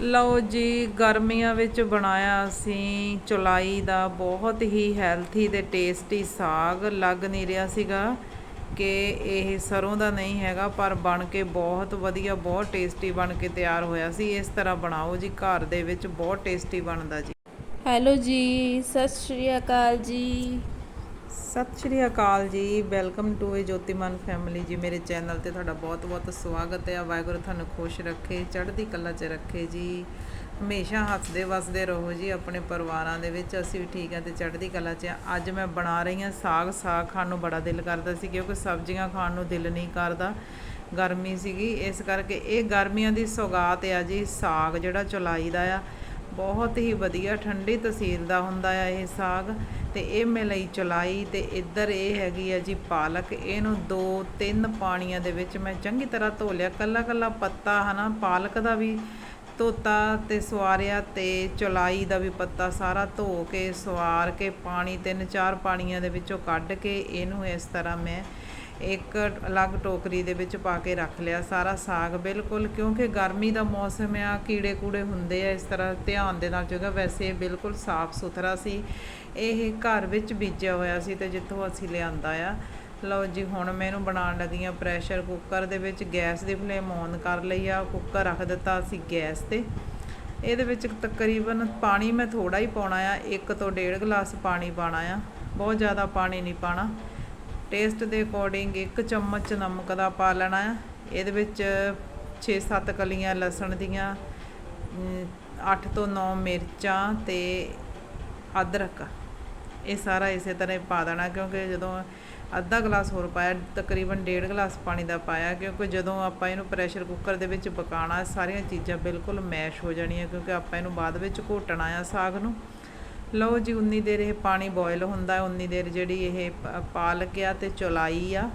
ਲਓ ਜੀ, ਗਰਮੀਆਂ ਵਿੱਚ ਬਣਾਇਆ ਅਸੀਂ ਚੁਲਾਈ ਦਾ ਬਹੁਤ ਹੀ ਹੈਲਥੀ ਤੇ ਟੇਸਟੀ ਸਾਗ। ਲੱਗ ਨਹੀਂ ਰਿਹਾ ਸੀਗਾ ਕਿ ਇਹ ਸਰੋਂ ਦਾ ਨਹੀਂ ਹੈਗਾ, ਪਰ ਬਣ ਕੇ ਬਹੁਤ ਵਧੀਆ, ਬਹੁਤ ਟੇਸਟੀ ਬਣ ਕੇ ਤਿਆਰ ਹੋਇਆ ਸੀ। ਇਸ ਤਰ੍ਹਾਂ ਬਣਾਓ ਜੀ, ਘਰ ਦੇ ਵਿੱਚ ਬਹੁਤ ਟੇਸਟੀ ਬਣਦਾ ਜੀ। ਹੈਲੋ ਜੀ, ਸਤਿ ਸ਼੍ਰੀ ਅਕਾਲ ਜੀ। ਸਤਿ ਸ਼੍ਰੀ ਅਕਾਲ ਜੀ, welcome to a Jotiman family. ਜੀ, ਮੇਰੇ ਚੈਨਲ ਤੇ ਤੁਹਾਡਾ ਬਹੁਤ-ਬਹੁਤ ਸਵਾਗਤ ਹੈ। ਵਾਹਿਗੁਰੂ ਤੁਹਾਨੂੰ ਖੁਸ਼ ਰੱਖੇ, ਚੜ੍ਹਦੀ ਕਲਾ 'ਚ ਰੱਖੇ ਜੀ। ਹਮੇਸ਼ਾ ਹੱਸਦੇ ਵਸਦੇ ਰਹੋ ਜੀ ਆਪਣੇ ਪਰਿਵਾਰਾਂ ਦੇ ਵਿੱਚ। ਅਸੀਂ ਵੀ ਠੀਕ ਹਾਂ ਤੇ ਚੜ੍ਹਦੀ ਕਲਾ 'ਚ ਹਾਂ। ਅੱਜ ਮੈਂ ਬਣਾ ਰਹੀ ਹਾਂ ਸਾਗ। ਸਾਗ ਖਾਣ ਨੂੰ ਬੜਾ ਦਿਲ ਕਰਦਾ ਸੀ ਕਿਉਂਕਿ ਸਬਜ਼ੀਆਂ ਖਾਣ ਨੂੰ ਦਿਲ ਨਹੀਂ ਕਰਦਾ। ਗਰਮੀ ਸੀਗੀ। ਇਸ ਕਰਕੇ ਇਹ ਗਰਮੀਆਂ ਦੀ ਸੌਗਾਤ ਆ ਜੀ, ਸਾਗ ਜਿਹੜਾ ਚੁਲਾਈ ਦਾ ਆ। ਬਹੁਤ ਹੀ ਵਧੀਆ ਠੰਡੀ ਤਸੀਰ ਦਾ ਹੁੰਦਾ ਆ ਇਹ ਸਾਗ ਤੇ ਇਹ ਮੈਂ ਲਈ ਚਲਾਈ ਤੇ ਇੱਧਰ ਇਹ ਹੈਗੀ ਆ ਜੀ ਪਾਲਕ। ਇਹਨੂੰ ਦੋ ਤਿੰਨ ਪਾਣੀਆਂ ਦੇ ਵਿੱਚ ਮੈਂ ਚੰਗੀ ਤਰ੍ਹਾਂ ਧੋ ਲਿਆ। ਕੱਲਾ ਕੱਲਾ ਪੱਤਾ ਹਨਾ, ਪਾਲਕ ਦਾ ਵੀ ਧੋਤਾ ਤੇ ਸਵਾਰਿਆ ਤੇ ਚੁਲਾਈ ਦਾ ਵੀ ਪੱਤਾ ਸਾਰਾ ਧੋ ਕੇ ਸਵਾਰ ਕੇ ਪਾਣੀ ਤਿੰਨ ਚਾਰ ਪਾਣੀਆਂ ਦੇ ਵਿੱਚੋਂ ਕੱਢ ਕੇ ਇਹਨੂੰ ਇਸ ਤਰ੍ਹਾਂ ਮੈਂ ਇੱਕ ਅਲੱਗ ਟੋਕਰੀ ਦੇ ਵਿੱਚ ਪਾ ਕੇ ਰੱਖ ਲਿਆ ਸਾਰਾ ਸਾਗ ਬਿਲਕੁਲ, ਕਿਉਂਕਿ ਗਰਮੀ ਦਾ ਮੌਸਮ ਆ ਕੀੜੇ ਕੂੜੇ ਹੁੰਦੇ ਆ, ਇਸ ਤਰ੍ਹਾਂ ਧਿਆਨ ਦੇ ਨਾਲ ਜਗ੍ਹਾ, ਵੈਸੇ ਇਹ ਬਿਲਕੁਲ ਸਾਫ਼ ਸੁਥਰਾ ਸੀ। ਇਹ ਘਰ ਵਿੱਚ ਬੀਜਿਆ ਹੋਇਆ ਸੀ ਤੇ ਜਿੱਥੋਂ ਅਸੀਂ ਲਿਆਂਦਾ ਆ। ਲਓ ਜੀ, ਹੁਣ ਮੈਂ ਇਹਨੂੰ ਬਣਾਉਣ ਲੱਗੀ ਆ ਪ੍ਰੈਸ਼ਰ ਕੁੱਕਰ ਦੇ ਵਿੱਚ। ਗੈਸ ਦੀ ਫਲੇਮ ਔਨ ਕਰ ਲਈ ਆ, ਕੁੱਕਰ ਰੱਖ ਦਿੱਤਾ ਅਸੀਂ ਗੈਸ ਤੇ। ਇਹਦੇ ਵਿੱਚ ਤਕਰੀਬਨ ਪਾਣੀ ਮੈਂ ਥੋੜਾ ਹੀ ਪਾਉਣਾ ਆ 1 ਤੋਂ 1.5 ਗਲਾਸ ਪਾਣੀ ਪਾਣਾ ਆ। ਬਹੁਤ ਜ਼ਿਆਦਾ ਪਾਣੀ ਨਹੀਂ ਪਾਣਾ ਟੇਸਟ ਦੇ ਅਕੋਰਡਿੰਗ 1 ਚਮਚ ਨਮਕ ਦਾ ਪਾ ਲੈਣਾ ਆ ਇਹਦੇ ਵਿੱਚ 6-7 ਕਲੀਆਂ ਲਸਣ ਦੀਆਂ 8 ਤੋਂ 9 ਮਿਰਚਾਂ ਤੇ ਅਦਰਕ। ਇਹ ਸਾਰਾ ਇਸੇ ਤਰ੍ਹਾਂ ਪਾ ਦੇਣਾ, ਕਿਉਂਕਿ ਜਦੋਂ ਅੱਧਾ ਗਲਾਸ ਹੋਰ ਪਾਇਆ, ਤਕਰੀਬਨ ਡੇਢ ਗਲਾਸ ਪਾਣੀ ਦਾ ਪਾਇਆ, ਕਿਉਂਕਿ ਜਦੋਂ ਆਪਾਂ ਇਹਨੂੰ ਪ੍ਰੈਸ਼ਰ ਕੁੱਕਰ ਦੇ ਵਿੱਚ ਪਕਾਉਣਾ, ਸਾਰੀਆਂ ਚੀਜ਼ਾਂ ਬਿਲਕੁਲ ਮੈਸ਼ ਹੋ ਜਾਣੀਆਂ, ਕਿਉਂਕਿ ਆਪਾਂ ਇਹਨੂੰ ਬਾਅਦ ਵਿੱਚ ਘੋਟਣਾ ਆ ਸਾਗ ਨੂੰ। ਲਓ ਜੀ, ਉਨੀ ਦੇਰ ਇਹ ਪਾਣੀ ਬੋਇਲ ਹੁੰਦਾ ਉਨੀ ਦੇਰ ਜਿਹੜੀ ਇਹ ਪਾਲਕ ਆ ਤੇ ਚੁਲਾਈ ਆ।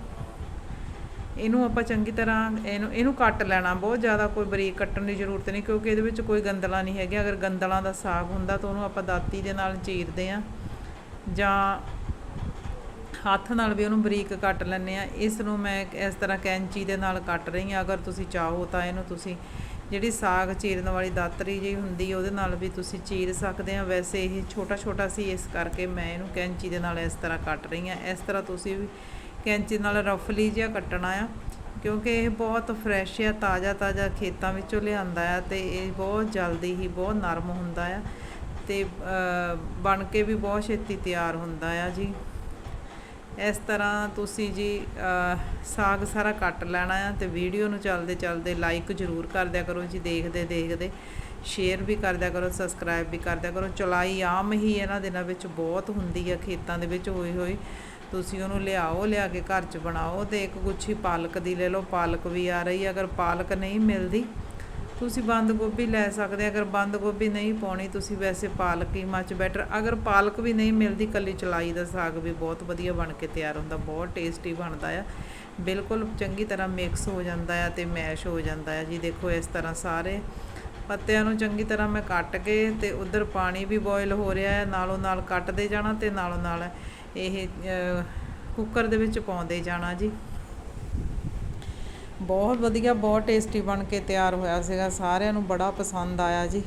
ਇਹਨੂੰ ਆਪਾਂ ਚੰਗੀ ਤਰ੍ਹਾਂ ਇਹਨੂੰ ਇਹਨੂੰ ਕੱਟ ਲੈਣਾ ਬਹੁਤ ਜ਼ਿਆਦਾ, ਕੋਈ ਬਰੀਕ ਕੱਟਣ ਦੀ ਜ਼ਰੂਰਤ ਨਹੀਂ, ਕਿਉਂਕਿ ਇਹਦੇ ਵਿੱਚ ਕੋਈ ਗੰਦਲਾ ਨਹੀਂ ਹੈਗਾ। ਅਗਰ ਗੰਦਲਾਂ ਦਾ ਸਾਗ ਹੁੰਦਾ ਤਾਂ ਉਹਨੂੰ ਆਪਾਂ ਦਾਤੀ ਦੇ ਨਾਲ ਚੀਰਦੇ ਆ ਜਾਂ ਹੱਥ ਨਾਲ ਵੀ ਉਹਨੂੰ ਬਰੀਕ ਕੱਟ ਲੈਂਦੇ ਆ ਇਸ ਨੂੰ ਮੈਂ ਇਸ ਤਰ੍ਹਾਂ ਕੈਂਚੀ ਦੇ ਨਾਲ ਕੱਟ ਰਹੀ ਆ ਅਗਰ ਤੁਸੀਂ ਚਾਹੋ ਤਾਂ ਇਹਨੂੰ ਤੁਸੀਂ ਜਿਹੜੀ ਸਾਗ ਚੀਰਨ ਵਾਲੀ ਦਾਤਰੀ ਜਿਹੀ ਹੁੰਦੀ ਉਹਦੇ ਨਾਲ ਵੀ ਤੁਸੀਂ ਚੀਰ ਸਕਦੇ ਆ। ਵੈਸੇ ਇਹ ਛੋਟਾ ਛੋਟਾ ਸੀ, ਇਸ ਕਰਕੇ ਮੈਂ ਇਹਨੂੰ ਕੈਂਚੀ ਦੇ ਨਾਲ ਇਸ ਤਰ੍ਹਾਂ ਕੱਟ ਰਹੀ ਆ। ਇਸ ਤਰ੍ਹਾਂ ਤੁਸੀਂ ਵੀ ਕੈਂਚੀ ਨਾਲ ਰਫਲੀ ਜਿਹਾ ਕੱਟਣਾ ਆ, ਕਿਉਂਕਿ ਇਹ ਬਹੁਤ ਫਰੈਸ਼ ਆ, ਤਾਜ਼ਾ ਤਾਜ਼ਾ ਖੇਤਾਂ ਵਿੱਚੋਂ ਲਿਆਂਦਾ ਆ ਤੇ ਇਹ ਬਹੁਤ ਜਲਦੀ ਹੀ ਬਹੁਤ ਨਰਮ ਹੁੰਦਾ ਆ ਤੇ ਬਣ ਕੇ ਵੀ ਬਹੁਤ ਛੇਤੀ ਤਿਆਰ ਹੁੰਦਾ ਆ ਜੀ। ਇਸ ਤਰ੍ਹਾਂ ਤੁਸੀਂ ਜੀ ਸਾਗ ਸਾਰਾ ਕੱਟ ਲੈਣਾ ਆ ਤੇ ਵੀਡੀਓ ਨੂੰ ਚੱਲਦੇ ਚੱਲਦੇ ਲਾਈਕ ਜ਼ਰੂਰ ਕਰ ਦਿਆ ਕਰੋ ਜੀ, ਦੇਖਦੇ ਦੇਖਦੇ ਸ਼ੇਅਰ ਵੀ ਕਰ ਦਿਆ ਕਰੋ ਸਬਸਕ੍ਰਾਈਬ ਵੀ ਕਰ ਦਿਆ ਕਰੋ। ਚਲਾਈ ਆਮ ਹੀ ਇਹਨਾਂ ਦਿਨਾਂ ਵਿੱਚ ਬਹੁਤ ਹੁੰਦੀ ਆ, ਖੇਤਾਂ ਦੇ ਵਿੱਚ ਹੋਈ ਹੋਈ। ਤੁਸੀਂ ਉਹਨੂੰ ਲਿਆਓ, ਲਿਆ ਕੇ ਘਰ 'ਚ ਬਣਾਓ ਤੇ ਇੱਕ ਗੁੱਛੀ ਪਾਲਕ ਦੀ ਲੈ ਲਓ, ਪਾਲਕ ਵੀ ਆ ਰਹੀ ਅਗਰ ਪਾਲਕ ਨਹੀਂ ਮਿਲਦੀ ਤੁਸੀਂ ਬੰਦ ਗੋਭੀ ਲੈ ਸਕਦੇ ਅਗਰ ਬੰਦ ਗੋਭੀ ਨਹੀਂ ਪਾਉਣੀ, ਤੁਸੀਂ ਵੈਸੇ ਪਾਲਕ ਹੀ ਮੱਚ ਬੈਟਰ। ਅਗਰ ਪਾਲਕ ਵੀ ਨਹੀਂ ਮਿਲਦੀ, ਕੱਲੀ ਚਲਾਈ ਦਾ ਸਾਗ ਵੀ ਬਹੁਤ ਵਧੀਆ ਬਣ ਕੇ ਤਿਆਰ ਹੁੰਦਾ, ਬਹੁਤ ਟੇਸਟੀ ਬਣਦਾ ਆ। ਬਿਲਕੁਲ ਚੰਗੀ ਤਰ੍ਹਾਂ ਮਿਕਸ ਹੋ ਜਾਂਦਾ ਆ ਤੇ ਮੈਸ਼ ਹੋ ਜਾਂਦਾ ਆ। ਜੀ ਦੇਖੋ, ਇਸ ਤਰ੍ਹਾਂ ਸਾਰੇ ਪੱਤਿਆਂ ਨੂੰ ਚੰਗੀ ਤਰ੍ਹਾਂ ਮੈਂ ਕੱਟ ਕੇ ਤੇ ਉਧਰ ਪਾਣੀ ਵੀ ਬੋਇਲ ਹੋ ਰਿਹਾ ਹੈ ਨਾਲੋਂ ਨਾਲ ਕੱਟਦੇ ਜਾਣਾ ਤੇ ਨਾਲੋਂ ਨਾਲ ਇਹ ਕੁੱਕਰ ਦੇ ਵਿੱਚ ਪਾਉਂਦੇ ਜਾਣਾ ਜੀ। ਬਹੁਤ ਵਧੀਆ, ਬਹੁਤ ਟੇਸਟੀ ਬਣ ਕੇ ਤਿਆਰ ਹੋਇਆ ਸੀਗਾ। ਸਾਰਿਆਂ ਨੂੰ ਬੜਾ ਪਸੰਦ ਆਇਆ ਜੀ।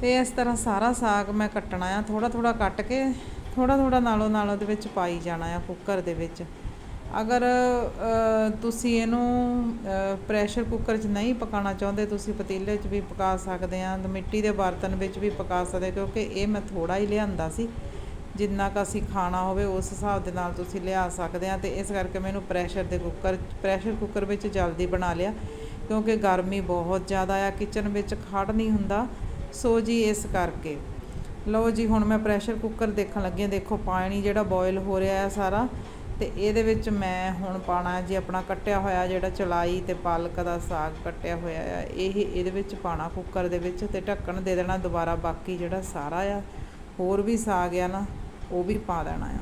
ਤੇ ਇਸ ਤਰ੍ਹਾਂ ਸਾਰਾ ਸਾਗ ਮੈਂ ਕੱਟਣਾ ਆ ਥੋੜਾ ਥੋੜਾ ਕੱਟ ਕੇ ਥੋੜਾ ਥੋੜਾ ਨਾਲੋਂ ਨਾਲ ਉਹਦੇ ਵਿੱਚ ਪਾਈ ਜਾਣਾ ਆ ਕੁੱਕਰ ਦੇ ਵਿੱਚ। ਅਗਰ ਤੁਸੀਂ ਇਹਨੂੰ ਪ੍ਰੈਸ਼ਰ ਕੁੱਕਰ 'ਚ ਨਹੀਂ ਪਕਾਉਣਾ ਚਾਹੁੰਦੇ, ਤੁਸੀਂ ਪਤੀਲੇ 'ਚ ਵੀ ਪਕਾ ਸਕਦੇ ਆ, ਮਿੱਟੀ ਦੇ ਬਰਤਨ ਵਿੱਚ ਵੀ ਪਕਾ ਸਕਦੇ ਕਿਉਂਕਿ ਇਹ ਮੈਂ ਥੋੜਾ ਹੀ ਲਿਆਂਦਾ ਸੀ। ਜਿੰਨਾ ਕੁ ਅਸੀਂ ਖਾਣਾ ਹੋਵੇ ਉਸ ਹਿਸਾਬ ਦੇ ਨਾਲ ਤੁਸੀਂ ਲਿਆ ਸਕਦੇ ਆ ਤੇ ਇਸ ਕਰਕੇ ਮੈਨੂੰ ਪ੍ਰੈਸ਼ਰ ਦੇ ਕੁੱਕਰ ਪ੍ਰੈਸ਼ਰ ਕੁੱਕਰ ਵਿੱਚ ਜਲਦੀ ਬਣਾ ਲਿਆ, ਕਿਉਂਕਿ ਗਰਮੀ ਬਹੁਤ ਜ਼ਿਆਦਾ ਆ ਕਿਚਨ ਵਿੱਚ ਖੜ ਨਹੀਂ ਹੁੰਦਾ। ਸੋ ਜੀ, ਇਸ ਕਰਕੇ। ਲਓ ਜੀ, ਹੁਣ ਮੈਂ ਪ੍ਰੈਸ਼ਰ ਕੁੱਕਰ ਦੇਖਣ ਲੱਗੀ ਹਾਂ। ਦੇਖੋ, ਪਾਣੀ ਜਿਹੜਾ ਬੋਇਲ ਹੋ ਰਿਹਾ ਆ ਸਾਰਾ ਤੇ ਇਹਦੇ ਵਿੱਚ ਮੈਂ ਹੁਣ ਪਾਣਾ ਜੀ, ਆਪਣਾ ਕੱਟਿਆ ਹੋਇਆ ਜਿਹੜਾ ਚਲਾਈ ਤੇ ਪਾਲਕ ਦਾ ਸਾਗ ਕੱਟਿਆ ਹੋਇਆ ਆ। ਇਹ ਇਹਦੇ ਵਿੱਚ ਪਾਣਾ ਕੁੱਕਰ ਦੇ ਵਿੱਚ ਤੇ ਢੱਕਣ ਦੇ ਦੇਣਾ ਦੁਬਾਰਾ ਬਾਕੀ ਜਿਹੜਾ ਸਾਰਾ ਆ। ਹੋਰ ਵੀ ਸਾਗ ਆ ਨਾ। ਉਹ ਵੀ ਪਾ ਦੇਣਾ ਆ।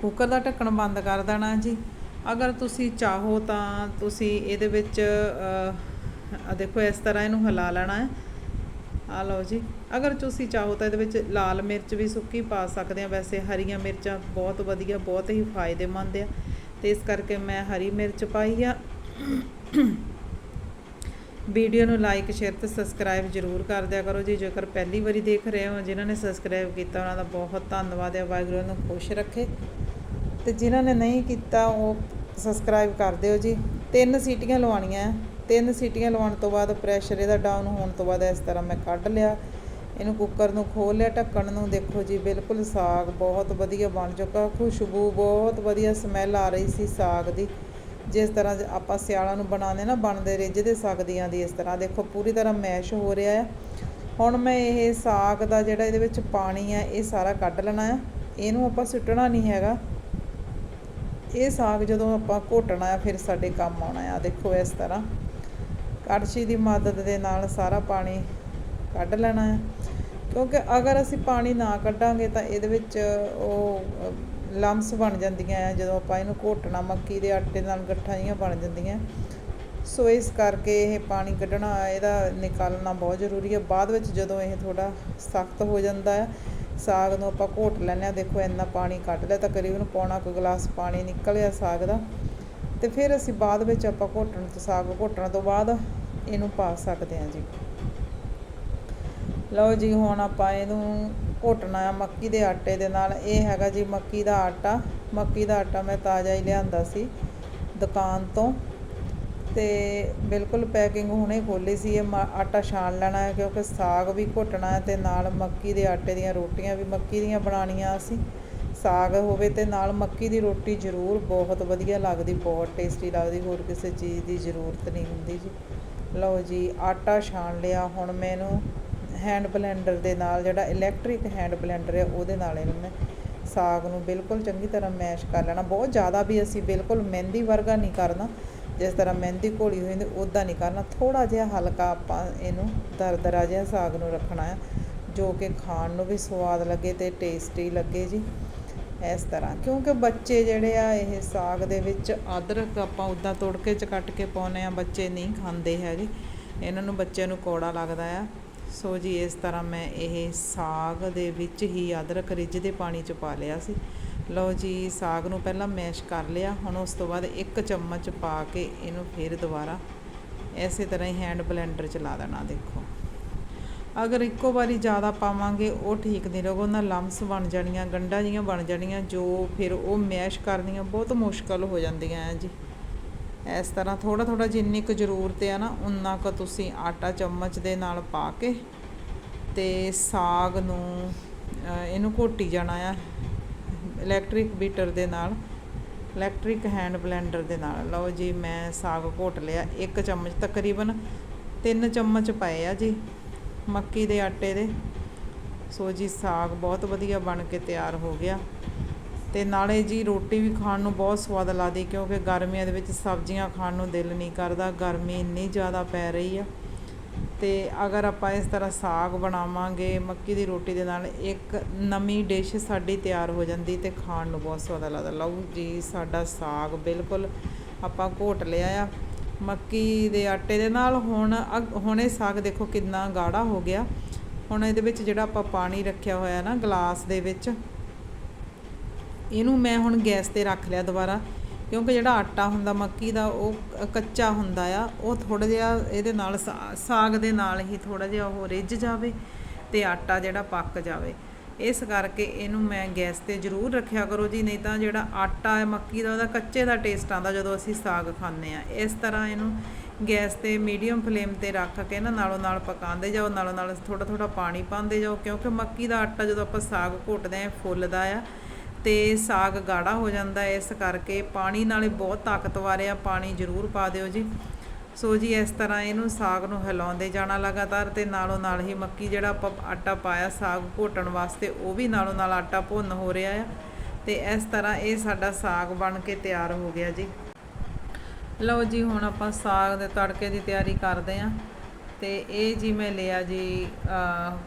ਕੁੱਕਰ ਦਾ ਢੱਕਣ ਬੰਦ ਕਰ ਦੇਣਾ ਜੀ। ਅਗਰ ਤੁਸੀਂ ਚਾਹੋ ਤਾਂ ਤੁਸੀਂ ਇਹਦੇ ਵਿੱਚ ਦੇਖੋ ਇਸ ਤਰ੍ਹਾਂ ਇਹਨੂੰ ਹਿਲਾ ਲੈਣਾ ਹੈ। ਆ ਲਓ ਜੀ। ਅਗਰ ਤੁਸੀਂ ਚਾਹੋ ਤਾਂ ਇਹਦੇ ਵਿੱਚ ਲਾਲ ਮਿਰਚ ਵੀ ਸੁੱਕੀ ਪਾ ਸਕਦੇ ਆ। ਵੈਸੇ ਹਰੀਆਂ ਮਿਰਚਾਂ ਬਹੁਤ ਵਧੀਆ, ਬਹੁਤ ਹੀ ਫਾਇਦੇਮੰਦ ਆ। ਤੇ ਇਸ ਕਰਕੇ ਮੈਂ ਹਰੀ ਮਿਰਚ ਪਾਈ ਆ। ਵੀਡੀਓ ਨੂੰ ਲਾਈਕ, ਸ਼ੇਅਰ ਤੇ ਸਬਸਕ੍ਰਾਈਬ ਜਰੂਰ ਕਰ ਦਿਆ ਕਰੋ ਜੀ। ਜੇਕਰ ਪਹਿਲੀ ਵਾਰੀ ਦੇਖ ਰਹੇ ਹੋ, ਜਿਨ੍ਹਾਂ ਨੇ ਸਬਸਕ੍ਰਾਈਬ ਕੀਤਾ, ਉਹਨਾਂ ਦਾ ਬਹੁਤ ਧੰਨਵਾਦ ਹੈ। ਵਾਹਿਗੁਰੂ ਨੂੰ ਖੁਸ਼ ਰੱਖੇ। ਤੇ ਜਿਨ੍ਹਾਂ ਨੇ ਨਹੀਂ ਕੀਤਾ, ਉਹ ਸਬਸਕ੍ਰਾਈਬ ਕਰ ਦਿਓ ਜੀ। ਤਿੰਨ ਸੀਟੀਆਂ ਲਵਾਉਣੀਆਂ ਤਿੰਨ ਸੀਟੀਆਂ ਲਵਾਉਣ ਤੋਂ ਬਾਅਦ ਪ੍ਰੈਸ਼ਰ ਇਹਦਾ ਡਾਊਨ ਹੋਣ ਤੋਂ ਬਾਅਦ ਇਸ ਤਰ੍ਹਾਂ ਮੈਂ ਕੱਢ ਲਿਆ। ਇਹਨੂੰ ਕੁੱਕਰ ਨੂੰ ਖੋਲ ਲਿਆ, ਢੱਕਣ ਨੂੰ। ਦੇਖੋ ਜੀ, ਬਿਲਕੁਲ ਸਾਗ ਬਹੁਤ ਵਧੀਆ ਬਣ ਚੁੱਕਾ। ਖੁਸ਼ਬੂ ਬਹੁਤ ਵਧੀਆ ਸਮੈਲ ਆ ਰਹੀ ਸੀ ਸਾਗ ਦੀ। ਜਿਸ ਤਰ੍ਹਾਂ ਆਪਾਂ ਸਿਆਲਾਂ ਨੂੰ ਬਣਾਉਂਦੇ ਨਾ, ਬਣਦੇ ਰਿੱਝਦੇ ਸਾਗ ਦੀਆਂ ਦੀ ਇਸ ਤਰ੍ਹਾਂ। ਦੇਖੋ, ਪੂਰੀ ਤਰ੍ਹਾਂ ਮੈਸ਼ ਹੋ ਰਿਹਾ ਹੈ ਹੁਣ ਮੈਂ ਇਹ ਸਾਗ ਦਾ ਜਿਹੜਾ ਇਹਦੇ ਵਿੱਚ ਪਾਣੀ ਹੈ ਇਹ ਸਾਰਾ ਕੱਢ ਲੈਣਾ ਹੈ ਇਹਨੂੰ ਆਪਾਂ ਸੁੱਟਣਾ ਨਹੀਂ ਹੈਗਾ। ਇਹ ਸਾਗ ਜਦੋਂ ਆਪਾਂ ਘੋਟਣਾ ਆ, ਫਿਰ ਸਾਡੇ ਕੰਮ ਆਉਣਾ ਆ। ਦੇਖੋ, ਇਸ ਤਰ੍ਹਾਂ। ਕੜਛੀ ਦੀ ਮਦਦ ਦੇ ਨਾਲ ਸਾਰਾ ਪਾਣੀ ਕੱਢ ਲੈਣਾ ਹੈ ਕਿਉਂਕਿ ਅਗਰ ਅਸੀਂ ਪਾਣੀ ਨਾ ਕੱਢਾਂਗੇ ਤਾਂ ਇਹਦੇ ਵਿੱਚ ਉਹ ਲੰਮਸ ਬਣ ਜਾਂਦੀਆਂ ਆ, ਜਦੋਂ ਆਪਾਂ ਇਹਨੂੰ ਘੋਟਣਾ ਮੱਕੀ ਦੇ ਆਟੇ ਨਾਲ ਗੱਠਾਂ ਜਿਹੀਆਂ ਬਣ ਜਾਂਦੀਆਂ। ਸੋ ਇਸ ਕਰਕੇ ਇਹ ਪਾਣੀ ਕੱਢਣਾ, ਇਹਦਾ ਨਿਕਾਲਣਾ ਬਹੁਤ ਜ਼ਰੂਰੀ ਹੈ ਬਾਅਦ ਵਿੱਚ ਜਦੋਂ ਇਹ ਥੋੜਾ ਸਖਤ ਹੋ ਜਾਂਦਾ ਹੈ ਸਾਗ ਨੂੰ ਆਪਾਂ ਘੋਟ ਲੈਂਦੇ ਹਾਂ। ਦੇਖੋ, ਇੰਨਾ ਪਾਣੀ ਕੱਢ ਲਿਆ, ਤਕਰੀਬਨ ਪੌਣਾ ਕੁ ਗਲਾਸ ਪਾਣੀ ਨਿਕਲਿਆ ਸਾਗ ਦਾ। ਤੇ ਫਿਰ ਅਸੀਂ ਬਾਅਦ ਵਿੱਚ ਆਪਾਂ ਘੋਟਣ ਤੋਂ, ਸਾਗ ਘੋਟਣ ਤੋਂ ਬਾਅਦ ਇਹਨੂੰ ਪਾ ਸਕਦੇ ਹਾਂ ਜੀ। ਲਓ ਜੀ, ਹੁਣ ਆਪਾਂ ਇਹਨੂੰ ਘੋਟਣਾ ਆ ਮੱਕੀ ਦੇ ਆਟੇ ਦੇ ਨਾਲ। ਇਹ ਹੈਗਾ ਜੀ ਮੱਕੀ ਦਾ ਆਟਾ। ਮੱਕੀ ਦਾ ਆਟਾ ਮੈਂ ਤਾਜ਼ਾ ਹੀ ਲਿਆਂਦਾ ਸੀ ਦੁਕਾਨ ਤੋਂ। ਤੇ ਬਿਲਕੁਲ ਪੈਕਿੰਗ ਹੁਣੇ ਖੋਲੀ ਸੀ। ਇਹ ਮ- ਆਟਾ ਛਾਣ ਲੈਣਾ ਹੈ ਕਿਉਂਕਿ ਸਾਗ ਵੀ ਘੋਟਣਾ ਹੈ ਤੇ ਨਾਲ ਮੱਕੀ ਦੇ ਆਟੇ ਦੀਆਂ ਰੋਟੀਆਂ ਵੀ ਮੱਕੀ ਦੀਆਂ ਬਣਾਉਣੀਆਂ ਅਸੀਂ। ਸਾਗ ਹੋਵੇ ਤੇ ਨਾਲ ਮੱਕੀ ਦੀ ਰੋਟੀ ਜ਼ਰੂਰ ਬਹੁਤ ਵਧੀਆ ਲੱਗਦੀ, ਬਹੁਤ ਟੇਸਟੀ ਲੱਗਦੀ, ਹੋਰ ਕਿਸੇ ਚੀਜ਼ ਦੀ ਜ਼ਰੂਰਤ ਨਹੀਂ ਹੁੰਦੀ ਜੀ। ਲਓ ਜੀ, ਆਟਾ ਛਾਣ ਲਿਆ। ਹੁਣ ਮੈਨੂੰ ਹੈਂਡ ਬਲੈਂਡਰ ਦੇ ਨਾਲ ਜਿਹੜਾ ਇਲੈਕਟ੍ਰਿਕ ਹੈਂਡ ਬਲੈਂਡਰ ਹੈ, ਉਹਦੇ ਨਾਲ ਇਹਨੂੰ ਮੈਂ ਸਾਗ ਨੂੰ ਬਿਲਕੁਲ ਚੰਗੀ ਤਰ੍ਹਾਂ ਮੈਸ਼ ਕਰ ਲੈਣਾ। ਬਹੁਤ ਜ਼ਿਆਦਾ ਵੀ ਅਸੀਂ ਬਿਲਕੁਲ ਮਹਿੰਦੀ ਵਰਗਾ ਨਹੀਂ ਕਰਨਾ। ਜਿਸ ਤਰ੍ਹਾਂ ਮਹਿੰਦੀ ਘੋਲੀ ਹੋਈ ਹੁੰਦੀ ਉੱਦਾਂ ਨਹੀਂ ਕਰਨਾ। ਥੋੜਾ ਜਿਹਾ ਹਲਕਾ ਆਪਾਂ ਇਹਨੂੰ ਦਰਦਰਾ ਜਿਹਾ ਸਾਗ ਨੂੰ ਰੱਖਣਾ ਹੈ ਜੋ ਕਿ ਖਾਣ ਨੂੰ ਵੀ ਸਵਾਦ ਲੱਗੇ ਤੇ ਟੇਸਟੀ ਲੱਗੇ ਜੀ। ਇਸ ਤਰ੍ਹਾਂ। ਕਿਉਂਕਿ ਬੱਚੇ ਜਿਹੜੇ ਆ, ਇਹ ਸਾਗ ਦੇ ਵਿੱਚ ਅਦਰਕ ਆਪਾਂ ਉੱਦਾਂ ਤੋੜ ਕੇ ਚ ਕੱਟ ਕੇ ਪਾਉਂਦੇ ਆ, ਬੱਚੇ ਨਹੀਂ ਖਾਂਦੇ ਹੈਗੇ। ਇਹਨਾਂ ਨੂੰ ਬੱਚਿਆਂ ਨੂੰ ਕੌੜਾ ਲੱਗਦਾ ਆ। ਸੋ ਜੀ, ਇਸ ਤਰ੍ਹਾਂ ਮੈਂ ਇਹ ਸਾਗ ਦੇ ਵਿੱਚ ਹੀ ਅਦਰਕ ਰਿੱਝਦੇ ਪਾਣੀ ਚ ਪਾ ਲਿਆ ਸੀ। ਲਓ ਜੀ, ਸਾਗ ਨੂੰ ਪਹਿਲਾਂ ਮੈਸ਼ ਕਰ ਲਿਆ, ਹੁਣ ਉਸ ਤੋਂ ਬਾਅਦ ਇੱਕ ਚਮਚ ਪਾ ਕੇ ਇਹਨੂੰ ਫਿਰ ਦੁਬਾਰਾ ਐਸੇ ਤਰ੍ਹਾਂ ਹੀ ਹੈਂਡ ਬਲੈਂਡਰ ਚਲਾ ਦੇਣਾ, ਦੇਖੋ। ਅਗਰ ਇੱਕੋ ਵਾਰੀ ਜ਼ਿਆਦਾ ਪਾਵਾਂਗੇ, ਉਹ ਠੀਕ ਨਹੀਂ ਰਹੂਗਾ, ਉਹਨਾਂ ਲੰਮਸ ਬਣ ਜਾਣੀਆਂ, ਗੰਢਾਂ ਜੀਆਂ ਬਣ ਜਾਣੀਆਂ, ਜੋ ਫਿਰ ਉਹ ਮੈਸ਼ ਕਰਨੀਆਂ ਬਹੁਤ ਮੁਸ਼ਕਲ ਹੋ ਜਾਂਦੀਆਂ ਹੈ ਜੀ। ਇਸ ਤਰ੍ਹਾਂ ਥੋੜਾ ਥੋੜਾ ਜਿੰਨੀ ਕੁ ਜ਼ਰੂਰਤ ਹੈ ਨਾ ਉਨਾ ਕੁ ਤੁਸੀਂ ਆਟਾ ਚਮਚ ਦੇ ਨਾਲ ਪਾ ਕੇ ਤੇ ਸਾਗ ਨੂੰ ਇਹਨੂੰ ਘੋਟੀ ਜਾਣਾ ਆ ਇਲੈਕਟ੍ਰਿਕ ਬੀਟਰ ਦੇ ਨਾਲ ਇਲੈਕਟ੍ਰਿਕ ਹੈਂਡ ਬਲੈਂਡਰ ਦੇ ਨਾਲ। ਲਓ ਜੀ, ਮੈਂ ਸਾਗ ਘੋਟ ਲਿਆ, ਇੱਕ ਚਮਚ ਤਕਰੀਬਨ ਤਿੰਨ ਚਮਚ ਪਏ ਆ ਜੀ, ਮੱਕੀ ਦੇ ਆਟੇ ਦੇ। ਸੋ ਜੀ, ਸਾਗ ਬਹੁਤ ਵਧੀਆ ਬਣ ਕੇ ਤਿਆਰ ਹੋ ਗਿਆ। ਅਤੇ ਨਾਲੇ ਜੀ ਰੋਟੀ ਵੀ ਖਾਣ ਨੂੰ ਬਹੁਤ ਸਵਾਦ ਲੱਗਦੀ ਕਿਉਂਕਿ ਗਰਮੀਆਂ ਦੇ ਵਿੱਚ ਸਬਜ਼ੀਆਂ ਖਾਣ ਨੂੰ ਦਿਲ ਨਹੀਂ ਕਰਦਾ, ਗਰਮੀ ਇੰਨੀ ਜ਼ਿਆਦਾ ਪੈ ਰਹੀ ਆ। ਅਤੇ ਅਗਰ ਆਪਾਂ ਇਸ ਤਰ੍ਹਾਂ ਸਾਗ ਬਣਾਵਾਂਗੇ, ਮੱਕੀ ਦੀ ਰੋਟੀ ਦੇ ਨਾਲ ਇੱਕ ਨਵੀਂ ਡਿਸ਼ ਸਾਡੀ ਤਿਆਰ ਹੋ ਜਾਂਦੀ ਤੇ ਖਾਣ ਨੂੰ ਬਹੁਤ ਸਵਾਦ ਲੱਗਦਾ। ਲਓ ਜੀ, ਸਾਡਾ ਸਾਗ ਬਿਲਕੁਲ ਆਪਾਂ ਘੋਟ ਲਿਆ ਆ। ਮੱਕੀ ਦੇ ਆਟੇ ਦੇ ਨਾਲ ਹੁਣ ਅਗ- ਹੁਣ ਇਹ ਸਾਗ ਦੇਖੋ ਕਿੰਨਾ ਗਾੜਾ ਹੋ ਗਿਆ। ਹੁਣ ਇਹਦੇ ਵਿੱਚ ਜਿਹੜਾ ਆਪਾਂ ਪਾਣੀ ਰੱਖਿਆ ਹੋਇਆ ਨਾ, ਗਲਾਸ ਦੇ ਵਿੱਚ ਇਹਨੂੰ ਮੈਂ ਹੁਣ ਗੈਸ ਤੇ ਰੱਖ ਲਿਆ ਦੁਬਾਰਾ, ਕਿਉਂਕਿ ਜਿਹੜਾ ਆਟਾ ਹੁੰਦਾ, ਮੱਕੀ ਦਾ, ਉਹ ਕੱਚਾ ਹੁੰਦਾ ਆ, ਉਹ ਥੋੜਾ ਜਿਹਾ ਇਹਦੇ ਨਾਲ ਸਾ- ਸਾਗ ਦੇ ਨਾਲ ਹੀ ਥੋੜਾ ਜਿਹਾ ਉਹ ਰਿੱਝ ਜਾਵੇ ਤੇ ਆਟਾ ਜਿਹੜਾ ਪੱਕ ਜਾਵੇ। ਇਸ ਕਰਕੇ ਇਹਨੂੰ ਮੈਂ ਗੈਸ ਤੇ ਜ਼ਰੂਰ ਰੱਖਿਆ ਕਰੋ ਜੀ, ਨਹੀਂ ਤਾਂ ਜਿਹੜਾ ਆਟਾ ਹੈ, ਮੱਕੀ ਦਾ, ਉਹਦਾ ਕੱਚੇ ਦਾ ਟੇਸਟ ਆਉਂਦਾ ਜਦੋਂ ਅਸੀਂ ਸਾਗ ਖਾਂਦੇ ਆ ਇਸ ਤਰ੍ਹਾਂ ਇਹਨੂੰ ਗੈਸ ਤੇ ਮੀਡੀਅਮ ਫਲੇਮ ਤੇ ਰੱਖ ਕੇ ਨਾ ਨਾਲੋਂ ਨਾਲ ਪਕਾਉਂਦੇ ਜਾਓ, ਨਾਲੋਂ ਨਾਲ ਥੋੜਾ ਥੋੜਾ ਪਾਣੀ ਪਾਉਂਦੇ ਜਾਓ, ਕਿਉਂਕਿ ਮੱਕੀ ਦਾ ਆਟਾ ਜਦੋਂ ਆਪਾਂ ਸਾਗ ਘੋਟਦੇ ਆ ਫੁੱਲਦਾ ਆ ਤੇ ਸਾਗ ਗਾੜਾ ਹੋ ਜਾਂਦਾ ਹੈ, ਇਸ ਕਰਕੇ ਪਾਣੀ ਨਾਲੇ ਬਹੁਤ ਤਾਕਤਵਰ ਆ, ਪਾਣੀ ਜ਼ਰੂਰ ਪਾ ਦਿਓ ਜੀ। ਸੋ ਜੀ, ਇਸ ਤਰ੍ਹਾਂ ਇਹਨੂੰ ਸਾਗ ਨੂੰ ਹਿਲਾਉਂਦੇ ਜਾਣਾ ਲਗਾਤਾਰ ਤੇ ਨਾਲੋਂ ਨਾਲ ਹੀ ਮੱਕੀ ਜਿਹੜਾ ਆਪਾਂ ਆਟਾ ਪਾਇਆ ਸਾਗ ਘੋਟਣ ਵਾਸਤੇ, ਉਹ ਵੀ ਨਾਲੋਂ ਨਾਲ ਆਟਾ ਭੁੰਨ ਹੋ ਰਿਹਾ ਆ। ਤੇ ਇਸ ਤਰ੍ਹਾਂ ਇਹ ਸਾਡਾ ਸਾਗ ਬਣ ਕੇ ਤਿਆਰ ਹੋ ਗਿਆ ਜੀ। ਲਓ ਜੀ, ਹੁਣ ਆਪਾਂ ਸਾਗ ਦੇ ਤੜਕੇ ਦੀ ਤਿਆਰੀ ਕਰਦੇ ਆਂ। ਤੇ ਇਹ ਜੀ ਮੈਂ ਲਿਆ ਜੀ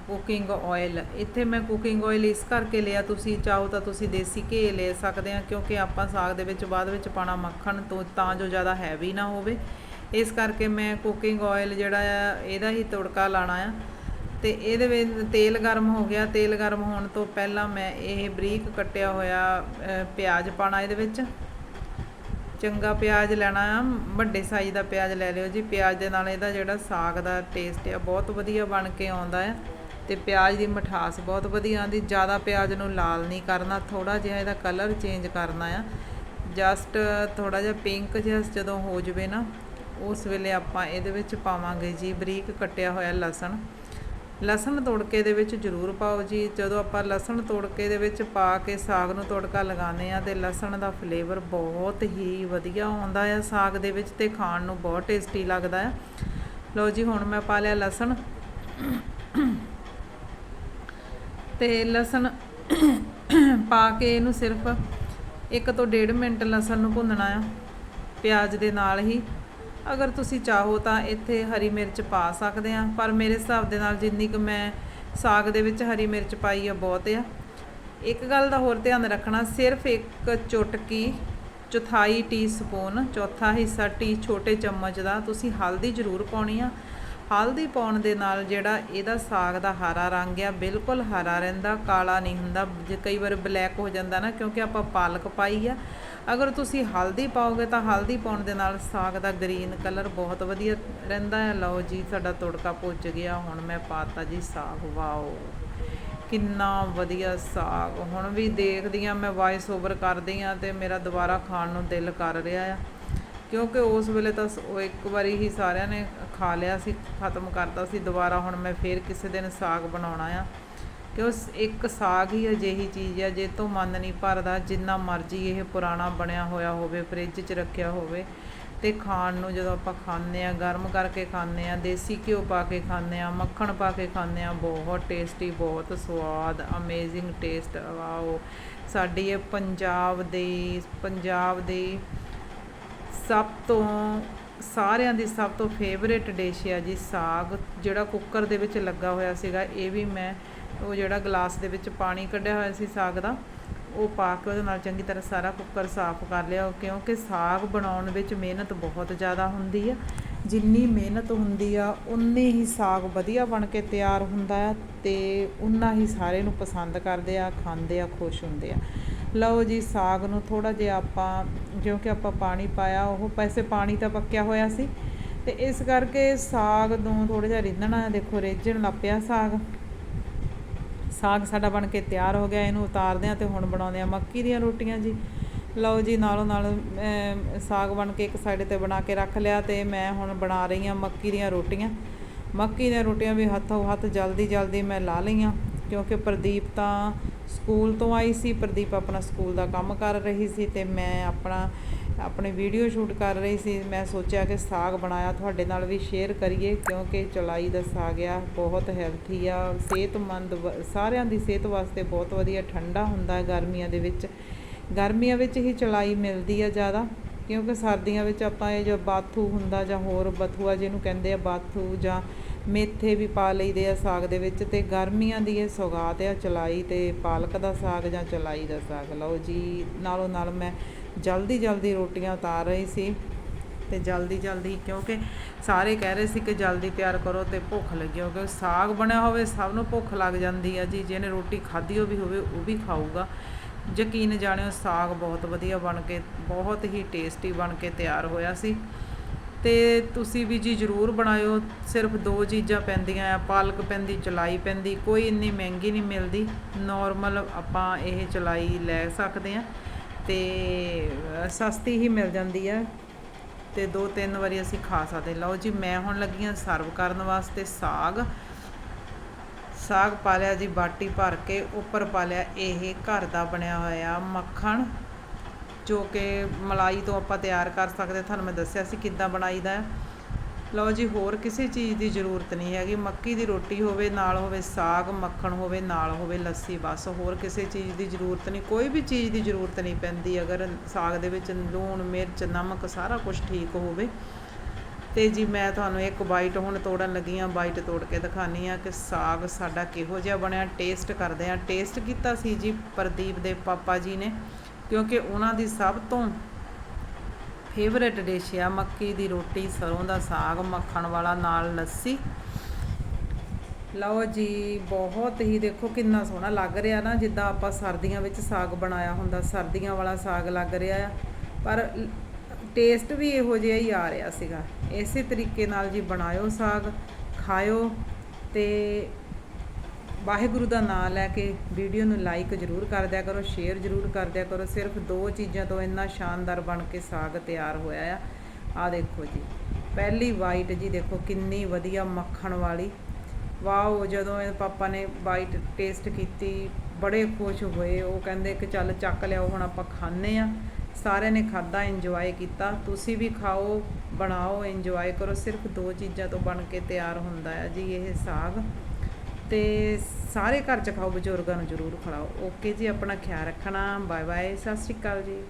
ਕੁਕਿੰਗ ਆਇਲ ਇੱਥੇ ਮੈਂ ਕੁਕਿੰਗ ਆਇਲ ਇਸ ਕਰਕੇ ਲਿਆ, ਤੁਸੀਂ ਚਾਹੋ ਤਾਂ ਤੁਸੀਂ ਦੇਸੀ ਘੇ ਲੈ ਸਕਦੇ ਆ, ਕਿਉਂਕਿ ਆਪਾਂ ਸਾਗ ਦੇ ਵਿੱਚ ਬਾਅਦ ਵਿੱਚ ਪਾਣਾ ਮੱਖਣ ਤੋਂ ਤਾਂ ਜੋ ਜ਼ਿਆਦਾ ਹੈਵੀ ਨਾ ਹੋਵੇ। ਇਸ ਕਰਕੇ ਮੈਂ ਕੁਕਿੰਗ ਆਇਲ ਜਿਹੜਾ ਆ, ਇਹਦਾ ਹੀ ਤੜਕਾ ਲਾਣਾ ਆ। ਤੇ ਇਹਦੇ ਵਿੱਚ ਤੇਲ ਗਰਮ ਹੋ ਗਿਆ। ਤੇਲ ਗਰਮ ਹੋਣ ਤੋਂ ਪਹਿਲਾਂ ਮੈਂ ਇਹ ਬਰੀਕ ਕੱਟਿਆ ਹੋਇਆ ਪਿਆਜ਼ ਪਾਣਾ ਇਹਦੇ ਵਿੱਚ। ਚੰਗਾ ਪਿਆਜ਼ ਲੈਣਾ ਆ, ਵੱਡੇ ਸਾਈਜ਼ ਦਾ ਪਿਆਜ਼ ਲੈ ਲਿਓ ਜੀ। ਪਿਆਜ਼ ਦੇ ਨਾਲ ਇਹਦਾ ਜਿਹੜਾ ਸਾਗ ਦਾ ਟੇਸਟ ਆ, ਬਹੁਤ ਵਧੀਆ ਬਣ ਕੇ ਆਉਂਦਾ ਆ। ਤੇ ਪਿਆਜ਼ ਦੀ ਮਠਾਸ ਬਹੁਤ ਵਧੀਆ ਆਉਂਦੀ, ਜ਼ਿਆਦਾ ਪਿਆਜ਼ ਨੂੰ ਲਾਲ ਨਹੀਂ ਕਰਨਾ ਥੋੜਾ ਜਿਹਾ ਇਹਦਾ ਕਲਰ ਚੇਂਜ ਕਰਨਾ ਆ। ਜਸਟ ਥੋੜਾ ਜਿਹਾ ਪਿੰਕ ਜਿਹਾ ਜਦੋਂ ਹੋ ਜਵੇ ਨਾ, ਉਸ ਵੇਲੇ ਆਪਾਂ ਇਹਦੇ ਵਿੱਚ ਪਾਵਾਂਗੇ ਜੀ ਬਰੀਕ ਕੱਟਿਆ ਹੋਇਆ ਲਸਣ। ਲਸਣ ਤੋੜਕੇ ਦੇ ਵਿੱਚ ਜ਼ਰੂਰ ਪਾਓ ਜੀ। ਜਦੋਂ ਆਪਾਂ ਲਸਣ ਤੋੜਕੇ ਦੇ ਵਿੱਚ ਪਾ ਕੇ ਸਾਗ ਨੂੰ ਤੋੜਕਾ ਲਗਾਉਂਦੇ ਆ ਤੇ ਲਸਣ ਦਾ ਫਲੇਵਰ ਬਹੁਤ ਹੀ ਵਧੀਆ ਆਉਂਦਾ ਆ ਸਾਗ ਦੇ ਵਿੱਚ ਤੇ ਖਾਣ ਨੂੰ ਬਹੁਤ ਟੇਸਟੀ ਲੱਗਦਾ ਆ। ਲਓ ਜੀ, ਹੁਣ ਮੈਂ ਪਾ ਲਿਆ ਲਸਣ। ਤੇ ਲਸਣ ਪਾ ਕੇ ਇਹਨੂੰ ਸਿਰਫ 1 ਤੋਂ 1.5 ਮਿੰਟ ਲਸਣ ਨੂੰ ਭੁੰਨਣਾ ਆ। ਪਿਆਜ਼ ਦੇ ਨਾਲ ਹੀ। ਅਗਰ ਤੁਸੀਂ ਚਾਹੋ ਤਾਂ ਇੱਥੇ ਹਰੀ ਮਿਰਚ ਪਾ ਸਕਦੇ ਆ ਪਰ ਮੇਰੇ ਹਿਸਾਬ ਦੇ ਨਾਲ ਜਿੰਨੀ ਕੁ ਮੈਂ ਸਾਗ ਦੇ ਵਿੱਚ ਹਰੀ ਮਿਰਚ ਪਾਈ ਆ, ਬਹੁਤ ਆ। ਇੱਕ ਗੱਲ ਦਾ ਹੋਰ ਧਿਆਨ ਰੱਖਣਾ, ਸਿਰਫ ਇੱਕ ਚੁਟਕੀ ਚੌਥਾਈ ਟੀਸਪੂਨ ਚੌਥਾ ਹਿੱਸਾ ਟੀ ਛੋਟੇ ਚਮਚ ਦਾ ਤੁਸੀਂ ਹਲਦੀ ਜ਼ਰੂਰ ਪਾਉਣੀ ਆ। ਹਲਦੀ ਪਾਉਣ ਦੇ ਨਾਲ ਜਿਹੜਾ ਇਹਦਾ ਸਾਗ ਦਾ ਹਰਾ ਰੰਗ ਆ, ਬਿਲਕੁਲ ਹਰਾ ਰਹਿੰਦਾ, ਕਾਲਾ ਨਹੀਂ ਹੁੰਦਾ, ਜੇ ਕਈ ਵਾਰ ਬਲੈਕ ਹੋ ਜਾਂਦਾ ਨਾ, ਕਿਉਂਕਿ ਆਪਾਂ ਪਾਲਕ ਪਾਈ ਆ ਅਗਰ ਤੁਸੀਂ ਹਲਦੀ ਪਾਓਗੇ ਤਾਂ ਹਲਦੀ ਪਾਉਣ ਦੇ ਨਾਲ ਸਾਗ ਦਾ ਗ੍ਰੀਨ ਕਲਰ ਬਹੁਤ ਵਧੀਆ ਰਹਿੰਦਾ ਹੈ। ਲਓ ਜੀ, ਸਾਡਾ ਤੜਕਾ ਪੁੱਜ ਗਿਆ। ਹੁਣ ਮੈਂ ਪਾਤਾ ਜੀ ਸਾਗ। ਵਾਓ, ਕਿੰਨਾ ਵਧੀਆ ਸਾਗ। ਹੁਣ ਵੀ ਦੇਖਦੀ ਆ ਮੈਂ ਵਾਇਸ ਓਵਰ ਕਰਦੀ ਆ ਤੇ ਮੇਰਾ ਦੁਬਾਰਾ ਖਾਣ ਨੂੰ ਦਿਲ ਕਰ ਰਿਹਾ ਆ। ਕਿਉਂਕਿ ਉਸ ਵੇਲੇ ਤਾਂ ਸ- ਉਹ ਇੱਕ ਵਾਰੀ ਹੀ ਸਾਰਿਆਂ ਨੇ ਖਾ ਲਿਆ ਸੀ, ਖਤਮ ਕਰਤਾ ਸੀ। ਦੁਬਾਰਾ ਹੁਣ ਮੈਂ ਫੇਰ ਕਿਸੇ ਦਿਨ ਸਾਗ ਬਣਾਉਣਾ ਆ। ਕਿ ਉਸ ਇੱਕ ਸਾਗ ਹੀ ਅਜਿਹੀ ਚੀਜ਼ ਆ, ਜੇ ਤੋਂ ਮਨ ਨਹੀਂ ਭਰਦਾ, ਜਿੰਨਾ ਮਰਜ਼ੀ ਇਹ ਪੁਰਾਣਾ ਬਣਿਆ ਹੋਇਆ ਹੋਵੇ, ਫ੍ਰਿਜ 'ਚ ਰੱਖਿਆ ਹੋਵੇ, ਤੇ ਖਾਣ ਨੂੰ ਜਦੋਂ ਆਪਾਂ ਖਾਂਦੇ ਆ ਗਰਮ ਕਰਕੇ ਖਾਂਦੇ ਆ ਦੇਸੀ ਘਿਓ ਪਾ ਕੇ ਖਾਂਦੇ ਆ ਮੱਖਣ ਪਾ ਕੇ ਖਾਂਦੇ ਆ ਬਹੁਤ ਟੇਸਟੀ ਬਹੁਤ ਸਵਾਦ ਅਮੇਜ਼ਿੰਗ ਟੇਸਟ ਵਾਓ ਸਾਡੀ ਇਹ ਪੰਜਾਬ ਦੀ ਪੰਜਾਬ ਦੀ ਸਭ ਤੋਂ, ਸਾਰਿਆਂ ਦੀ ਸਭ ਤੋਂ ਫੇਵਰੇਟ ਡਿਸ਼ ਆ ਜੀ ਸਾਗ, ਜਿਹੜਾ ਕੁੱਕਰ ਦੇ ਵਿੱਚ ਲੱਗਾ ਹੋਇਆ ਸੀਗਾ, ਇਹ ਵੀ ਮੈਂ ਉਹ ਜਿਹੜਾ ਗਲਾਸ ਦੇ ਵਿੱਚ ਪਾਣੀ ਕੱਢਿਆ ਹੋਇਆ ਸੀ ਸਾਗ ਦਾ, ਉਹ ਪਾ ਕੇ ਉਹਦੇ ਨਾਲ ਚੰਗੀ ਤਰ੍ਹਾਂ ਸਾਰਾ ਕੁੱਕਰ ਸਾਫ਼ ਕਰ ਲਿਆ ਕਿਉਂਕਿ ਸਾਗ ਬਣਾਉਣ ਵਿੱਚ ਮਿਹਨਤ ਬਹੁਤ ਜ਼ਿਆਦਾ ਹੁੰਦੀ ਆ। ਜਿੰਨੀ ਮਿਹਨਤ ਹੁੰਦੀ ਆ ਉਨੇ ਹੀ ਸਾਗ ਵਧੀਆ ਬਣ ਕੇ ਤਿਆਰ ਹੁੰਦਾ ਆ ਤੇ ਉਨਾ ਹੀ ਸਾਰੇ ਨੂੰ ਪਸੰਦ ਕਰਦੇ ਆ, ਖਾਂਦੇ ਆ, ਖੁਸ਼ ਹੁੰਦੇ ਆ। ਲਓ ਜੀ, ਸਾਗ ਨੂੰ ਥੋੜਾ ਜਿਹਾ ਆਪਾਂ ਕਿਉਂਕਿ ਆਪਾਂ ਪਾਣੀ ਪਾਇਆ, ਉਹ ਪੈਸੇ ਪਾਣੀ ਤਾਂ ਪੱਕਿਆ ਹੋਇਆ ਸੀ। ਤੇ ਇਸ ਕਰਕੇ ਸਾਗ ਨੂੰ ਥੋੜਾ ਜਿਹਾ ਰਿੰਨਣਾ, ਦੇਖੋ ਰੇਜਣ ਲੱਪਿਆ ਸਾਗ। ਸਾਗ ਸਾਡਾ ਬਣ ਕੇ ਤਿਆਰ ਹੋ ਗਿਆ, ਇਹਨੂੰ ਉਤਾਰਦੇ ਆ ਤੇ ਹੁਣ ਬਣਾਉਂਦੇ ਆ ਮੱਕੀ ਦੀਆਂ ਰੋਟੀਆਂ ਜੀ। ਲਓ ਜੀ, ਨਾਲੋਂ ਨਾਲ ਸਾਗ ਬਣ ਕੇ ਇੱਕ ਸਾਈਡ ਤੇ ਬਣਾ ਕੇ ਰੱਖ ਲਿਆ ਤੇ ਮੈਂ ਹੁਣ ਬਣਾ ਰਹੀ ਆ ਮੱਕੀ ਦੀਆਂ ਰੋਟੀਆਂ। ਮੱਕੀ ਦੀਆਂ ਰੋਟੀਆਂ ਵੀ ਹੱਥੋਂ ਹੱਥ ਜਲਦੀ ਜਲਦੀ ਮੈਂ ਲਾ ਲਈਆਂ, ਕਿਉਂਕਿ ਪ੍ਰਦੀਪ ਤਾਂ ਸਕੂਲ ਤੋਂ ਆਈ ਸੀ, ਪ੍ਰਦੀਪ ਆਪਣਾ ਸਕੂਲ ਦਾ ਕੰਮ ਕਰ ਰਹੀ ਸੀ ਤੇ ਮੈਂ ਆਪਣਾ, ਆਪਣੇ ਵੀਡੀਓ ਸ਼ੂਟ ਕਰ ਰਹੀ ਸੀ। ਮੈਂ ਸੋਚਿਆ ਕਿ ਸਾਗ ਬਣਾਇਆ, ਤੁਹਾਡੇ ਨਾਲ ਵੀ ਸ਼ੇਅਰ ਕਰੀਏ, ਕਿਉਂਕਿ ਚਲਾਈ ਦਾ ਸਾਗ ਆ, ਬਹੁਤ ਹੈਲਥੀ ਆ, ਸਿਹਤਮੰਦ ਵ- ਸਾਰਿਆਂ ਦੀ ਸਿਹਤ ਵਾਸਤੇ ਬਹੁਤ ਵਧੀਆ, ਠੰਡਾ ਹੁੰਦਾ ਗਰਮੀਆਂ ਦੇ ਵਿੱਚ। ਗਰਮੀਆਂ ਵਿੱਚ ਹੀ ਚਲਾਈ ਮਿਲਦੀ ਆ ਜ਼ਿਆਦਾ, ਕਿਉਂਕਿ ਸਰਦੀਆਂ ਵਿੱਚ ਆਪਾਂ ਇਹ ਜੋ ਬਾਥੂ ਹੁੰਦਾ ਜਾਂ ਹੋਰ ਬਥੂਆ ਜਿਹਨੂੰ ਕਹਿੰਦੇ ਆ, ਬਾਥੂ ਜਾਂ ਮੇਥੇ ਵੀ ਪਾ ਲਈਦੇ ਆ ਸਾਗ ਦੇ ਵਿੱਚ ਤੇ ਗਰਮੀਆਂ ਦੀ ਇਹ ਸੌਗਾਤ ਆ ਚਲਾਈ ਤੇ ਪਾਲਕ ਦਾ ਸਾਗ ਜਾਂ ਚਲਾਈ ਦਾ ਸਾਗ। ਲਓ ਜੀ, ਨਾਲੋਂ ਨਾਲ ਮੈਂ ਜਲਦੀ ਜਲਦੀ ਰੋਟੀਆਂ ਉਤਾਰ ਰਹੀ ਸੀ ਤੇ ਜਲਦੀ ਜਲਦੀ ਕਿਉਂਕਿ ਸਾਰੇ ਕਹਿ ਰਹੇ ਸੀ ਕਿ ਜਲਦੀ ਤਿਆਰ ਕਰੋ ਤੇ ਭੁੱਖ ਲੱਗੀ ਹੋਵੇ ਸਾਗ ਬਣਿਆ ਹੋਵੇ ਸਭ ਨੂੰ ਭੁੱਖ ਲੱਗ ਜਾਂਦੀ ਆ ਜੀ, ਜਿਹਨੇ ਰੋਟੀ ਖਾਧੀ ਹੋ ਵੀ ਹੋਵੇ ਉਹ ਵੀ ਖਾਊਗਾ। ਯਕੀਨ ਜਾਣਿਓ, ਸਾਗ ਬਹੁਤ ਵਧੀਆ ਬਣ ਕੇ, ਬਹੁਤ ਹੀ ਟੇਸਟੀ ਬਣ ਕੇ ਤਿਆਰ ਹੋਇਆ ਸੀ। ਅਤੇ ਤੁਸੀਂ ਵੀ ਜੀ ਜ਼ਰੂਰ ਬਣਾਇਓ। ਸਿਰਫ ਦੋ ਚੀਜ਼ਾਂ ਪੈਂਦੀਆਂ ਆ, ਪਾਲਕ ਪੈਂਦੀ, ਚਲਾਈ ਪੈਂਦੀ, ਕੋਈ ਇੰਨੀ ਮਹਿੰਗੀ ਨਹੀਂ ਮਿਲਦੀ। ਨੋਰਮਲ ਆਪਾਂ ਇਹ ਚਲਾਈ ਲੈ ਸਕਦੇ ਆ ਤੇ ਸਸਤੀ ਹੀ ਮਿਲ ਜਾਂਦੀ ਆ ਤੇ ਦੋ ਤਿੰਨ ਵਾਰੀ ਅਸੀਂ ਖਾ ਸਕਦੇ। ਲਓ ਜੀ, ਮੈਂ ਹੁਣ ਲੱਗੀ ਹਾਂ ਸਰਵ ਕਰਨ ਵਾਸਤੇ ਸਾਗ। ਸਾਗ ਪਾ ਲਿਆ ਜੀ, ਬਾਟੀ ਭਰ ਕੇ, ਉੱਪਰ ਪਾ ਲਿਆ ਇਹ ਘਰ ਦਾ ਬਣਿਆ ਹੋਇਆ ਮੱਖਣ। ਜੋ ਕਿ ਮਲਾਈ ਤੋਂ ਆਪਾਂ ਤਿਆਰ ਕਰ ਸਕਦੇ ਤੁਹਾਨੂੰ ਮੈਂ ਦੱਸਿਆ ਸੀ ਕਿੱਦਾਂ ਬਣਾਈਦਾ ਹੈ। ਲਓ ਜੀ, ਹੋਰ ਕਿਸੇ ਚੀਜ਼ ਦੀ ਜ਼ਰੂਰਤ ਨਹੀਂ ਹੈਗੀ। ਮੱਕੀ ਦੀ ਰੋਟੀ ਹੋਵੇ, ਨਾਲ ਹੋਵੇ ਸਾਗ, ਮੱਖਣ ਹੋਵੇ, ਨਾਲ ਹੋਵੇ ਲੱਸੀ, ਬਸ ਹੋਰ ਕਿਸੇ ਚੀਜ਼ ਦੀ ਜ਼ਰੂਰਤ ਨਹੀਂ। ਕੋਈ ਵੀ ਚੀਜ਼ ਦੀ ਜ਼ਰੂਰਤ ਨਹੀਂ ਪੈਂਦੀ। ਅਗਰ ਸਾਗ ਦੇ ਵਿੱਚ ਲੂਣ, ਮਿਰਚ, ਨਮਕ ਸਾਰਾ ਕੁਝ ਠੀਕ ਹੋਵੇ। ਤੇ ਜੀ, ਮੈਂ ਤੁਹਾਨੂੰ ਇੱਕ ਬਾਈਟ ਹੁਣ ਤੋੜਨ ਲੱਗੀ ਆ ਬਾਈਟ ਤੋੜ ਕੇ ਦਿਖਾਨੀ ਆ ਕਿ ਸਾਗ ਸਾਡਾ ਕਿਹੋ ਜਿਹਾ ਬਣਿਆ। ਟੇਸਟ ਕਰਦੇ ਆ ਟੇਸਟ ਕੀਤਾ ਸੀ ਜੀ ਪ੍ਰਦੀਪ ਦੇ ਪਾਪਾ ਜੀ ਨੇ। ਕਿਉਂਕਿ ਉਹਨਾਂ ਦੀ ਸਭ ਤੋਂ ਫੇਵਰੇਟ ਡਿਸ਼ ਆ ਮੱਕੀ ਦੀ ਰੋਟੀ, ਸਰੋਂ ਦਾ ਸਾਗ, ਮੱਖਣ ਵਾਲਾ ਨਾਲ ਲੱਸੀ। ਲਓ ਜੀ, ਬਹੁਤ ਹੀ ਦੇਖੋ ਕਿੰਨਾ ਸੋਹਣਾ ਲੱਗ ਰਿਹਾ ਨਾ, ਜਿੱਦਾਂ ਆਪਾਂ ਸਰਦੀਆਂ ਵਿੱਚ ਸਾਗ ਬਣਾਇਆ ਹੁੰਦਾ, ਸਰਦੀਆਂ ਵਾਲਾ ਸਾਗ ਲੱਗ ਰਿਹਾ ਆ। ਪਰ ਟੇਸਟ ਵੀ ਇਹੋ ਜਿਹਾ ਹੀ ਆ ਰਿਹਾ ਸੀਗਾ। ਇਸੇ ਤਰੀਕੇ ਨਾਲ ਜੀ ਬਣਾਇਓ ਸਾਗ, ਖਾਇਓ ਤੇ ਵਾਹਿਗੁਰੂ ਦਾ ਨਾਮ ਲੈ ਕੇ ਵੀਡੀਓ ਨੂੰ ਲਾਈਕ ਜ਼ਰੂਰ ਕਰ ਦਿਆ ਕਰੋ ਸ਼ੇਅਰ ਜ਼ਰੂਰ ਕਰ ਦਿਆ ਕਰੋ। ਸਿਰਫ ਦੋ ਚੀਜ਼ਾਂ ਤੋਂ ਇੰਨਾ ਸ਼ਾਨਦਾਰ ਬਣ ਕੇ ਸਾਗ ਤਿਆਰ ਹੋਇਆ ਆ। ਆ ਦੇਖੋ ਜੀ, ਪਹਿਲੀ ਵਾਈਟ ਜੀ ਦੇਖੋ, ਕਿੰਨੀ ਵਧੀਆ ਮੱਖਣ ਵਾਲੀ। ਵਾਓ, ਜਦੋਂ ਇਹ ਪਾਪਾ ਨੇ ਵਾਈਟ ਟੇਸਟ ਕੀਤੀ, ਬੜੇ ਖੁਸ਼ ਹੋਏ। ਉਹ ਕਹਿੰਦੇ ਕਿ ਚੱਲ ਚੱਕ ਲਿਆਓ, ਹੁਣ ਆਪਾਂ ਖਾਣੇ ਆ ਸਾਰਿਆਂ ਨੇ ਖਾਦਾ ਇੰਜੋਏ ਕੀਤਾ। ਤੁਸੀਂ ਵੀ ਖਾਓ, ਬਣਾਓ ਇੰਜੋਏ ਕਰੋ। ਸਿਰਫ ਦੋ ਚੀਜ਼ਾਂ ਤੋਂ ਬਣ ਕੇ ਤਿਆਰ ਹੁੰਦਾ ਹੈ ਜੀ, ਇਹ ਸਾਗ। ਤੇ ਸਾਰੇ ਘਰ ਚ ਖਾਓ, ਬਜ਼ੁਰਗਾਂ ਨੂੰ ਜ਼ਰੂਰ ਖਿਲਾਓ। ਓਕੇ ਜੀ, ਆਪਣਾ ਖਿਆਲ ਰੱਖਣਾ। ਬਾਏ ਬਾਏ ਸਤਿ ਸ਼੍ਰੀ ਅਕਾਲ ਜੀ।